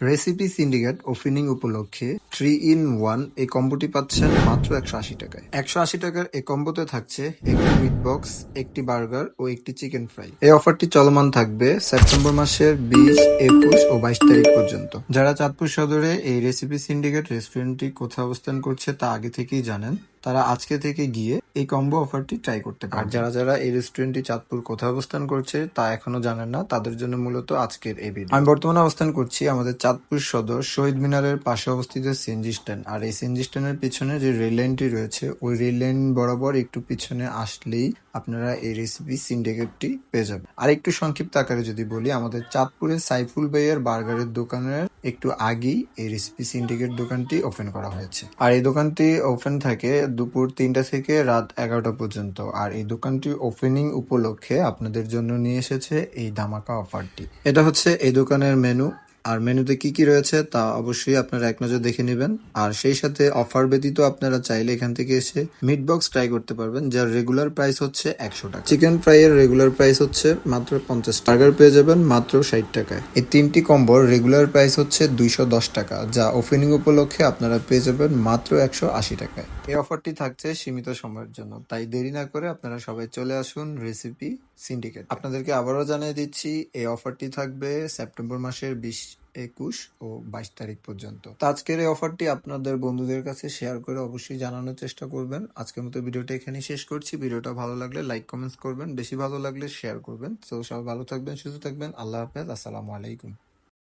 Recipe syndicate opening উপলক্ষে three in one এই কম্বোটি পাচ্ছেন মাত্র একশো আশি টাকায়। একশো আশি টাকার এই কম্বোতে থাকছে একটি মিট বক্স একটি বার্গার ও একটি চিকেন ফ্রাই এই অফারটি চলমান থাকবে সেপ্টেম্বর মাসের বিশ, একুশ ও বাইশ তারিখ পর্যন্ত। যারা চাঁদপুর সদরে এই রেসিপি সিন্ডিকেট রেস্টুরেন্টটি কোথায় অবস্থান করছে তা আগে থেকেই জানেন। তারা আজকে থেকে গিয়ে এই কম্বো অফারটি ট্রাই করতে পারে আর যারা যারা এই রেস্টুরেন্টটি চাঁদপুর কোথায় অবস্থান করছে তা এখনও জানেন না। তাদের জন্য মূলত আজকের এই ভিডিও আমি বর্তমানে অবস্থান করছি আমাদের চাঁদপুর সদর শহীদ মিনারের পাশে অবস্থিত সিএনজি স্ট্যান্ড আর এই সিএনজি স্ট্যান্ডের পিছনে যে রেল লাইনটি রয়েছে ওই রেল লাইন বরাবর একটু পিছনে আসলেই আপনারা এই রেসিপি সিন্ডিকেটটি পেয়ে যাবেন। আর একটু সংক্ষিপ্ত আকারে যদি বলি, আমাদের চাঁদপুরে সাইফুল ভাইয়ের বার্গারের দোকানের একটু আগেই এই রেসিপি সিন্ডিকেট দোকানটি ওপেন করা হয়েছে। আর এই দোকানটি ওপেন থাকে দুপুর তিনটা থেকে রাত এগারোটা পর্যন্ত। আর এই দোকানটি ওপেনিং উপলক্ষে আপনাদের জন্য নিয়ে এসেছে এই ধামাকা অফারটি এটা হচ্ছে এই দোকানের মেনু আর মেনুতে কি কি রয়েছে তা অবশ্যই আপনারা এক নজর দেখে নেবেন। আর সেই সাথে অফার ব্যতীত আপনারা চাইলে এখান থেকে এসে মিট বক্স ট্রাই করতে পারবেন, যার রেগুলার প্রাইস হচ্ছে একশো টাকা। চিকেন ফ্রাই এর রেগুলার প্রাইস হচ্ছে মাত্র পঞ্চাশ টাকার পেয়ে যাবেন মাত্র ষাট টাকায়। এই তিনটি কম্বোর রেগুলার প্রাইস হচ্ছে দুইশো দশ টাকা, যা ওপেনিং উপলক্ষে আপনারা পেয়ে যাবেন মাত্র একশো আশি টাকায়। এই অফারটি থাকছে সীমিত সময়ের জন্য, তাই দেরি না করে আপনারা সবাই চলে আসুন রেসিপি সিন্ডিকেট আপনাদেরকে আবারও জানিয়ে দিচ্ছি, এই অফারটি থাকবে সেপ্টেম্বর মাসের বিশ, একুশ ও বাইশ তারিখ পর্যন্ত। তো আজকের এই অফারটি আপনাদের বন্ধুদের কাছে শেয়ার করে অবশ্যই জানানোর চেষ্টা করবেন। আজকের মতো ভিডিওটা এখানেই শেষ করছি। ভিডিওটা ভালো লাগলে লাইক, কমেন্টস করবেন। বেশি ভালো লাগলে শেয়ার করবেন। তো সবাই ভালো থাকবেন, সুস্থ থাকবেন। আল্লাহ হাফেজ। আসসালামু আলাইকুম।